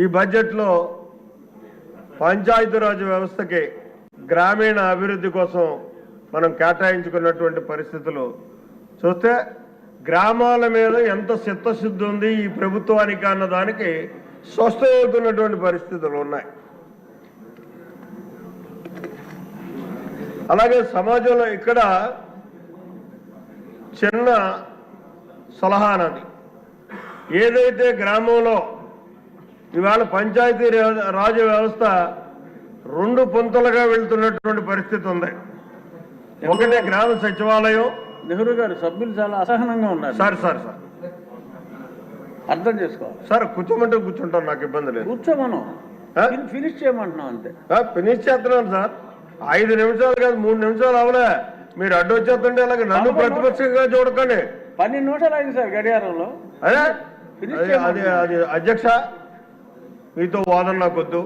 ఈ బడ్జెట్లో పంచాయతీరాజ్ వ్యవస్థకి గ్రామీణ అభివృద్ధి కోసం మనం కేటాయించుకున్నటువంటి పరిస్థితులు. చూస్తే గ్రామాల మీద ఎంత చిత్తశుద్ధి ఉంది ఈ ప్రభుత్వానికి అన్న దానికి స్పష్టమవుతున్నటువంటి పరిస్థితులు ఉన్నాయి. అలాగే సమాజంలో ఇక్కడ చిన్న సలహానది. ఏదైతే గ్రామంలో ఇవాళ పంచాయతీ రాజు వ్యవస్థ రెండు పొంతలుగా వెళ్తున్నటువంటి పరిస్థితి ఉంది. ఒకటే గ్రామ సచివాలయం. నెహ్రూ గారు సభ్యులు చాలా అసహనంగా ఉన్నారు. Sir sir sir. అర్థం చేసుకోవాలి. సార్ కూర్చోమంటే కూర్చుంటాను నాకు ఇబ్బంది లేదు. కూర్చోమను. ఫినిష్ చేయమంటున్నాం అంతే. ఫినిష్ చేస్తున్నాను సార్. ఐదు నిమిషాలు కాదు మూడు నిమిషాలు అవలే. మీరు అడ్డు వచ్చేస్తుంటే అలాగే నన్ను ప్రతిపక్షంగా చూడకండి. పన్నెండు నిమిషాలు అయింది సార్ గడియారంలో. అది అది అధ్యక్ష మీతో వాదన నాకొద్దు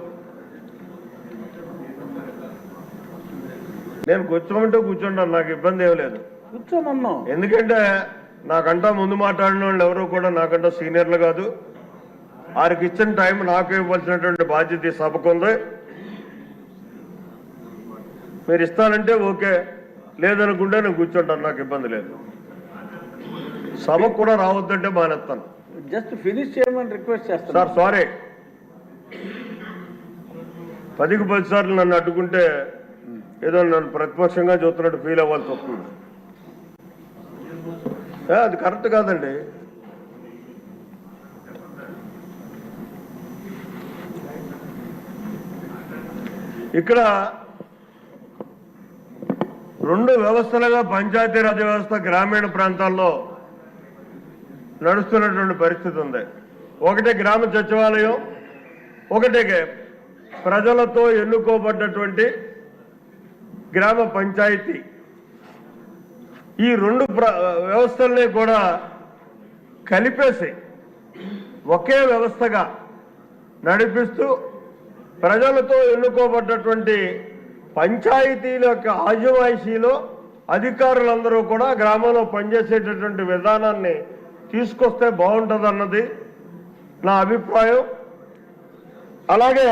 నేను కూర్చోమంటే కూర్చుంటాను నాకు ఇబ్బంది ఏం లేదు. కూర్చోమన్నాం. ఎందుకంటే నాకంటా ముందు మాట్లాడిన వాళ్ళు ఎవరు కూడా నాకంటా సీనియర్లు కాదు. వారికి ఇచ్చిన టైం నాకు ఇవ్వాల్సినటువంటి బాధ్యత ఈ సభకు ఉంది. మీరు ఇస్తానంటే ఓకే లేదనుకుంటే నేను కూర్చుంటాను నాకు ఇబ్బంది లేదు. సభకు కూడా రావద్దంటే మానేస్తాను. జస్ట్ ఫినిష్ చేయమని రిక్వెస్ట్ చేస్తాను సార్ సారీ పదికి పది సార్లు నన్ను అడ్డుకుంటే ఏదో నన్ను ప్రతిపక్షంగా చూస్తున్నట్టు ఫీల్ అవ్వాల్సి వస్తుంది అది కరెక్ట్ కాదండి. ఇక్కడ రెండు వ్యవస్థలుగా పంచాయతీరాజ్ వ్యవస్థ గ్రామీణ ప్రాంతాల్లో నడుస్తున్నటువంటి పరిస్థితి ఉంది. ఒకటి గ్రామ సచివాలయం ఒకటి ప్రజలతో ఎన్నుకోబడ్డటువంటి గ్రామ పంచాయతీ. ఈ రెండు ప్ర వ్యవస్థల్ని కూడా కలిపేసి ఒకే వ్యవస్థగా నడిపిస్తూ ప్రజలతో ఎన్నుకోబడ్డటువంటి పంచాయతీల యొక్క ఆజమాయిషీలో అధికారులందరూ కూడా గ్రామంలో పనిచేసేటటువంటి విధానాన్ని తీసుకొస్తే బాగుంటుందన్నది నా అభిప్రాయం. అలాగే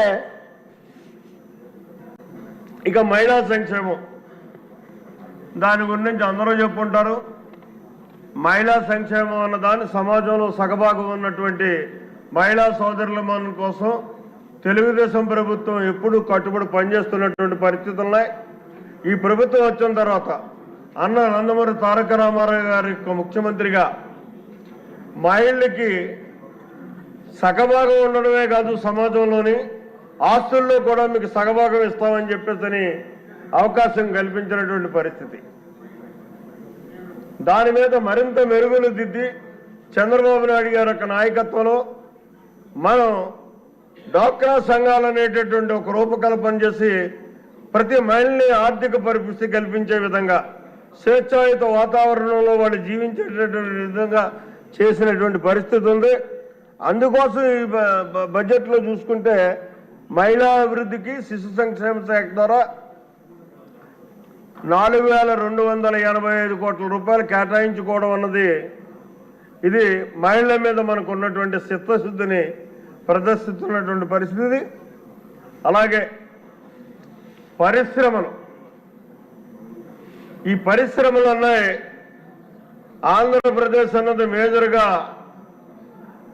ఇక మహిళా సంక్షేమం. దాని గురించి అందరూ చెప్పుంటారు మహిళా సంక్షేమం అన్న దాని సమాజంలో సగభాగం ఉన్నటువంటి మహిళా సోదరుల మన కోసం తెలుగుదేశం ప్రభుత్వం ఎప్పుడు కట్టుబడి పనిచేస్తున్నటువంటి పరిస్థితులు ఉన్నాయి. ఈ ప్రభుత్వం వచ్చిన తర్వాత అన్న నందమూరి తారక రామారావు గారి యొక్క ముఖ్యమంత్రిగా మహిళలకి సగభాగం ఉండడమే కాదు సమాజంలోని ఆస్తుల్లో కూడా మీకు సగభాగం ఇస్తామని చెప్పేసి అవకాశం కల్పించినటువంటి పరిస్థితి. దాని మీద మరింత మెరుగులు దిద్ది చంద్రబాబు నాయుడు గారి యొక్క నాయకత్వంలో మనం డాక్రా సంఘాలు అనేటటువంటి ఒక రూపకల్పన చేసి ప్రతి మహిళని ఆర్థిక పరిపుష్టి కల్పించే విధంగా స్వేచ్ఛాయుత వాతావరణంలో వాళ్ళు జీవించేటటువంటి విధంగా చేసినటువంటి పరిస్థితి ఉంది. అందుకోసం ఈ బ- బ- బడ్జెట్లో చూసుకుంటే మహిళా అభివృద్ధికి శిశు సంక్షేమ శాఖ ద్వారా నాలుగు వేల రెండు వందల ఎనభై ఐదు కోట్ల రూపాయలు కేటాయించుకోవడం అన్నది ఇది మహిళల మీద మనకు ఉన్నటువంటి చిత్తశుద్ధిని ప్రదర్శిస్తున్నటువంటి పరిస్థితి. అలాగే పరిశ్రమలు. ఈ పరిశ్రమలు అన్నాయి ఆంధ్రప్రదేశ్ అన్నది మేజర్గా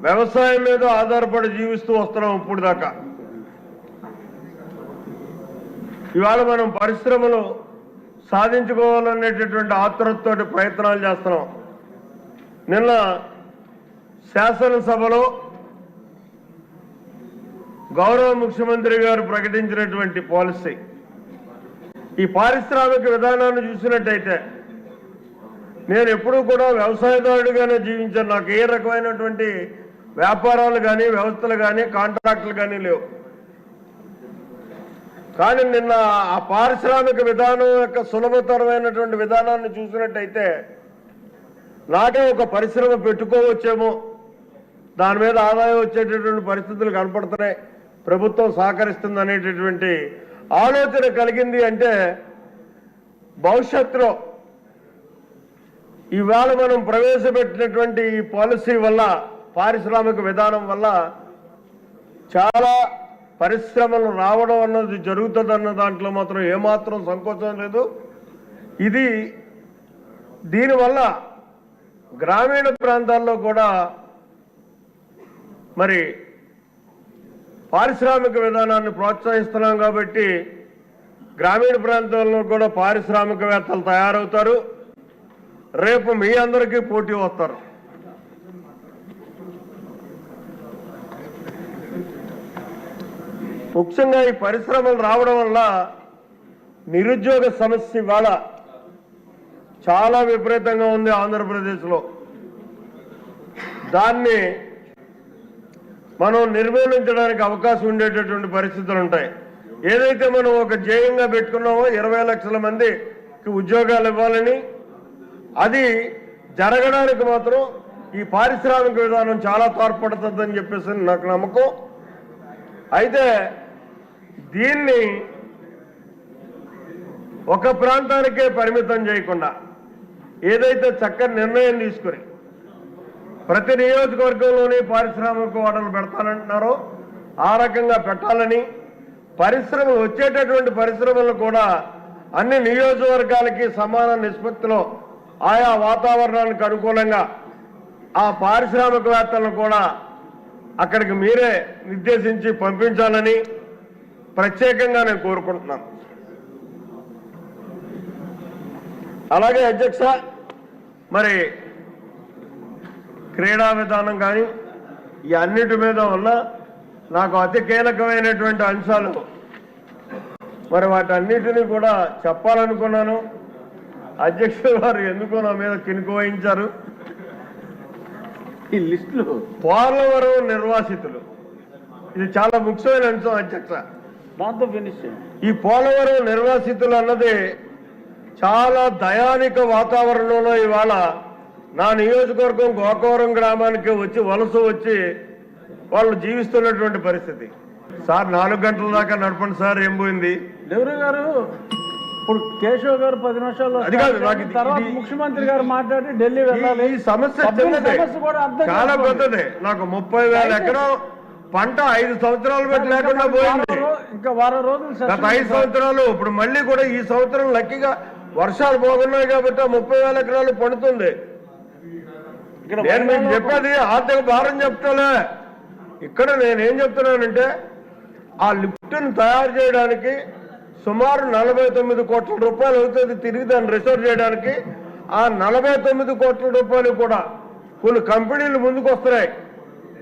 వ్యవసాయం మీద ఆధారపడి జీవిస్తూ వస్తున్నాం ఇప్పుడు దాకా ఇవాళ మనం పరిశ్రమలు సాధించుకోవాలనేటటువంటి ఆతురతతోటి ప్రయత్నాలు చేస్తున్నాం. నిన్న శాసనసభలో గౌరవ ముఖ్యమంత్రి గారు ప్రకటించినటువంటి పాలసీ. ఈ పారిశ్రామిక విధానాన్ని చూసినట్టయితే నేను ఎప్పుడూ కూడా వ్యవసాయదారుడిగానే జీవించాను. నాకు ఏ రకమైనటువంటి వ్యాపారాలు కానీ వ్యవస్థలు కానీ కాంట్రాక్టులు కానీ లేవు. కానీ నిన్న ఆ పారిశ్రామిక విధానం యొక్క సులభతరమైనటువంటి విధానాన్ని చూసినట్టయితే నాకే ఒక పరిశ్రమ పెట్టుకోవచ్చేమో. దాని మీద ఆదాయం వచ్చేటటువంటి పరిస్థితులు కనపడుతున్నాయి. ప్రభుత్వం సహకరిస్తుంది అనేటటువంటి ఆలోచన కలిగింది అంటే భవిష్యత్తులో ఇవాళ మనం ప్రవేశపెట్టినటువంటి ఈ పాలసీ వల్ల పారిశ్రామిక విధానం వల్ల చాలా పరిశ్రమలు రావడం అన్నది జరుగుతుందన్న దాంట్లో మాత్రం ఏమాత్రం సంకోచం లేదు. ఇది దీనివల్ల గ్రామీణ ప్రాంతాల్లో కూడా మరి పారిశ్రామిక విధానాన్ని ప్రోత్సహిస్తున్నాం కాబట్టి గ్రామీణ ప్రాంతాల్లో కూడా పారిశ్రామికవేత్తలు తయారవుతారు. రేపు మీ అందరికీ పోటీ వస్తారు. ముఖ్యంగా ఈ పరిశ్రమలు రావడం వల్ల నిరుద్యోగ సమస్య ఇవాళ చాలా విపరీతంగా ఉంది ఆంధ్రప్రదేశ్లో. దాన్ని మనం నిర్మూలించడానికి అవకాశం ఉండేటటువంటి పరిస్థితులు ఉంటాయి. ఏదైతే మనం ఒక జేయంగా పెట్టుకున్నామో ఇరవై లక్షల మందికి ఉద్యోగాలు ఇవ్వాలని అది జరగడానికి మాత్రం ఈ పారిశ్రామిక విధానం చాలా తోడ్పడుతుందని చెప్పేసి నాకు నమ్మకం. అయితే దీన్ని ఒక ప్రాంతానికే పరిమితం చేయకుండా ఏదైతే చక్కని నిర్ణయం తీసుకుని ప్రతి నియోజకవర్గంలోని పారిశ్రామిక వాటలు పెడతానంటున్నారో ఆ రకంగా పెట్టాలని పరిశ్రమలు వచ్చేటటువంటి పరిశ్రమలు కూడా అన్ని నియోజకవర్గాలకి సమాన నిష్పత్తిలో ఆయా వాతావరణానికి అనుకూలంగా ఆ పారిశ్రామికవేత్తలను కూడా అక్కడికి మీరే నిర్దేశించి పంపించాలని ప్రత్యేకంగా నేను కోరుకుంటున్నాను. అలాగే అధ్యక్ష మరి క్రీడా విధానం కానీ ఈ అన్నిటి మీద ఉన్న నాకు అతి కీలకమైనటువంటి అంశాలు మరి వాటన్నిటినీ కూడా చెప్పాలనుకున్నాను. అధ్యక్షుడు వారు ఎందుకో నా మీద కినుకు వహించారు. ఈ లిస్టులు పోలవరం నిర్వాసితులు. ఇది చాలా ముఖ్యమైన అంశం అధ్యక్ష. దాంతో ఫినిష్ ఈ పోలవరం నిర్వాసితులు అన్నది చాలా దయానిక వాతావరణంలో ఇవాళ నా నియోజకవర్గం గోకవరం గ్రామానికి వచ్చి వలస వచ్చి వాళ్ళు జీవిస్తున్నటువంటి పరిస్థితి. సార్ నాలుగు గంటల దాకా నడపండి సార్ ఏం పోయింది? నెహ్రూ గారు ఇప్పుడు కేశవ్ గారు పది నిమిషాల్లో అది కాదు, నాకు ఇది- తర్వాత ముఖ్యమంత్రి గారు మాట్లాడి ఢిల్లీ వెళ్ళాలి ఈ సమస్య చాలా. పెద్దదే నాకు ముప్పై వేల ఎకరం పంట ఐదు సంవత్సరాలు పెట్టి లేకుండా పోయింది. ఇంకా వారం రోజులు గత ఐదు. సంవత్సరాలు ఇప్పుడు మళ్ళీ కూడా ఈ సంవత్సరం లక్కీగా వర్షాలు బాగున్నాయి కాబట్టి ముప్పై వేల ఎకరాలు పండుతుంది. నేను మీకు చెప్పేది ఆర్థిక భారం చెప్తాలే. ఇక్కడ నేనేం చెప్తున్నానంటే ఆ లిఫ్ట్ని తయారు చేయడానికి సుమారు నలభై తొమ్మిది కోట్ల రూపాయలు అవుతుంది తిరిగి దాన్ని రిసర్వ్ చేయడానికి. ఆ నలభై తొమ్మిది కోట్ల రూపాయలు కూడా కొన్ని కంపెనీలు ముందుకు వస్తున్నాయి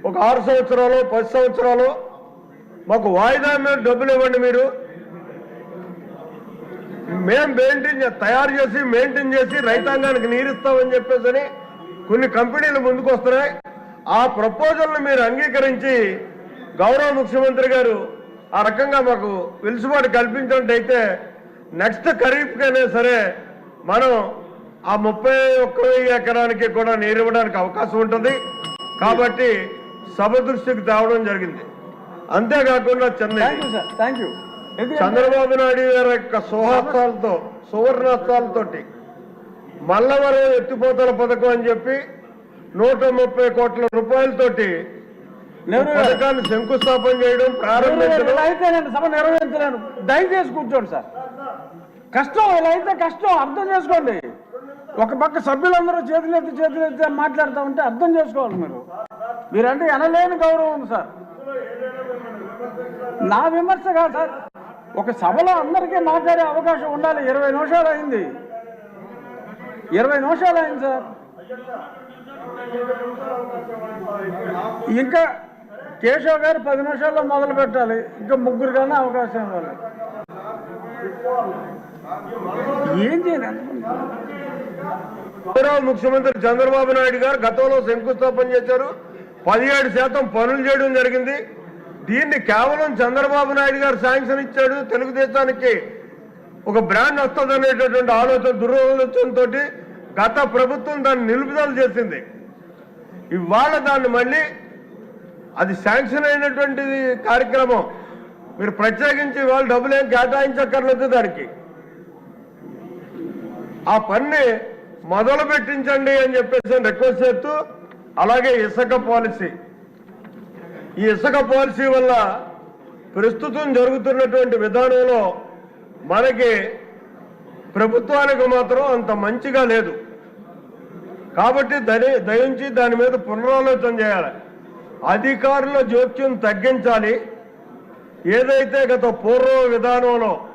ఒక ఆరు సంవత్సరాలు పది సంవత్సరాలు మాకు వాయిదా మీద డబ్బులు ఇవ్వండి మీరు. మేము మెయింటైన్ చే- తయారు చేసి మెయింటైన్ చేసి రైతాంగానికి నీరిస్తామని చెప్పేసి కొన్ని కంపెనీలు ముందుకు వస్తున్నాయి ఆ ప్రపోజల్ని మీరు అంగీకరించి గౌరవ ముఖ్యమంత్రి గారు ఆ రకంగా మాకు వెలుసుబాటు కల్పించినట్టయితే నెక్స్ట్ ఖరీఫ్కైనా సరే మనం ఆ ముప్పై ఒక్క ఎకరానికి కూడా నీరు ఇవ్వడానికి అవకాశం ఉంటుంది. కాబట్టి సభ దృష్టికి తేవడం జరిగింది. అంతేకాకుండా చెన్నై. చంద్రబాబు నాయుడు గారి యొక్క సుహస్తాలతో సువర్ణాస్తాలతోటి మల్లవరం ఎత్తిపోతల పథకం అని చెప్పి నూట ముప్పై కోట్ల రూపాయలతోటి పథకాన్ని శంకుస్థాపన చేయడం ప్రారంభించడం. సభ నిర్వహించలేను దయచేసి కూర్చోండి సార్. కష్టం ఇలా అయితే కష్టం అర్థం చేసుకోండి. ఒక పక్క సభ్యులందరూ చేతులు ఎత్తి చేతులు ఎత్తి అని మాట్లాడుతూ ఉంటే అర్థం చేసుకోవాలి మీరు. మీరంటే ఎనలేని గౌరవం ఉంది సార్. నా విమర్శ కాదు సార్. ఒక సభలో అందరికీ మాట్లాడే అవకాశం ఉండాలి. ఇరవై నిమిషాలు అయింది. ఇరవై నిమిషాలు అయింది సార్. ఇంకా కేశవ్ గారు పది నిమిషాల్లో మొదలు పెట్టాలి. ఇంకా ముగ్గురు కన్నా అవకాశం ఇవ్వాలి. ఏం చేయాలి? ముఖ్యమంత్రి చంద్రబాబు నాయుడు గారు గతంలో శంకుస్థాపన చేశారు. పదిహేడు శాతం పనులు చేయడం జరిగింది. దీన్ని కేవలం చంద్రబాబు నాయుడు గారు శాంక్షన్ ఇచ్చాడు. తెలుగుదేశానికి ఒక బ్రాండ్ వస్తుంది అనేటటువంటి ఆలోచన దురాలోచనతో గత ప్రభుత్వం దాన్ని నిలుపుదల చేసింది. ఇవాళ దాన్ని మళ్ళీ అది శాంక్షన్ అయినటువంటి కార్యక్రమం. మీరు ప్రత్యేకించి ఇవాళ డబ్బులు ఏం కేటాయించక్కర్లేదు దానికి. ఆ పని మొదలు పెట్టించండి అని చెప్పేసి రిక్వెస్ట్ చేస్తూ అలాగే ఇసుక పాలసీ. ఈ ఇసుక పాలసీ వల్ల ప్రస్తుతం జరుగుతున్నటువంటి విధానంలో మనకి ప్రభుత్వానికి మాత్రం అంత మంచిగా లేదు. కాబట్టి దయ దయించి దాని మీద పునరాలోచన చేయాలి. అధికారుల జోక్యం తగ్గించాలి. ఏదైతే గత పూర్వ విధానంలో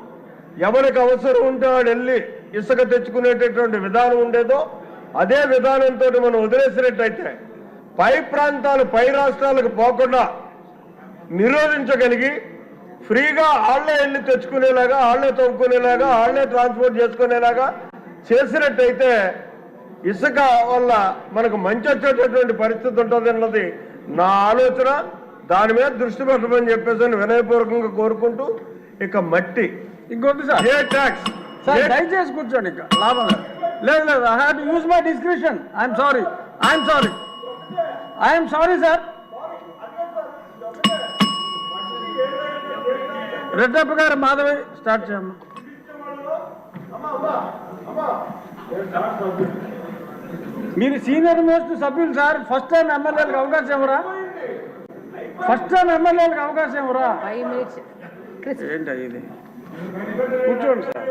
ఎవరికి అవసరం ఉంటే వాడు వెళ్ళి ఇసుక తెచ్చుకునేటటువంటి విధానం ఉండేదో అదే విధానంతో మనం వదిలేసినట్టయితే పై ప్రాంతాలు పై రాష్ట్రాలకు పోకుండా నిరోధించగలిగి ఫ్రీగా ఆళ్ళే వెళ్ళి తెచ్చుకునేలాగా ఆళ్ళే తవ్వుకునేలాగా ఆళ్ళే ట్రాన్స్పోర్ట్ చేసుకునేలాగా చేసినట్టయితే ఇసుక వల్ల మనకు మంచి వచ్చేటటువంటి పరిస్థితి ఉంటుంది అన్నది నా ఆలోచన. దాని మీద దృష్టి పెట్టమని చెప్పేసి వినయపూర్వకంగా కోరుకుంటూ ఇక మట్టి. ఇంకొద్ది సార్. ఏ ట్యాక్స్? సార్ దయచేసి కూర్చోండి ఇక. లాభం లేదు. లేదు I have to use my description I'm sorry I'm sorry I'm sorry sir Reddappa garu Madhavi start చేయమ్మా. మీరు సీనియర్ మోస్ట్ సభ్యులు సార్ ఫస్ట్ టైం ఎమ్మెల్యేలకు అవకాశం ఇవ్వరా ఫస్ట్ టైం ఎమ్మెల్యేలకు అవకాశం ఇవ్వరా ఏంటి ఇది? కూర్చోండి సార్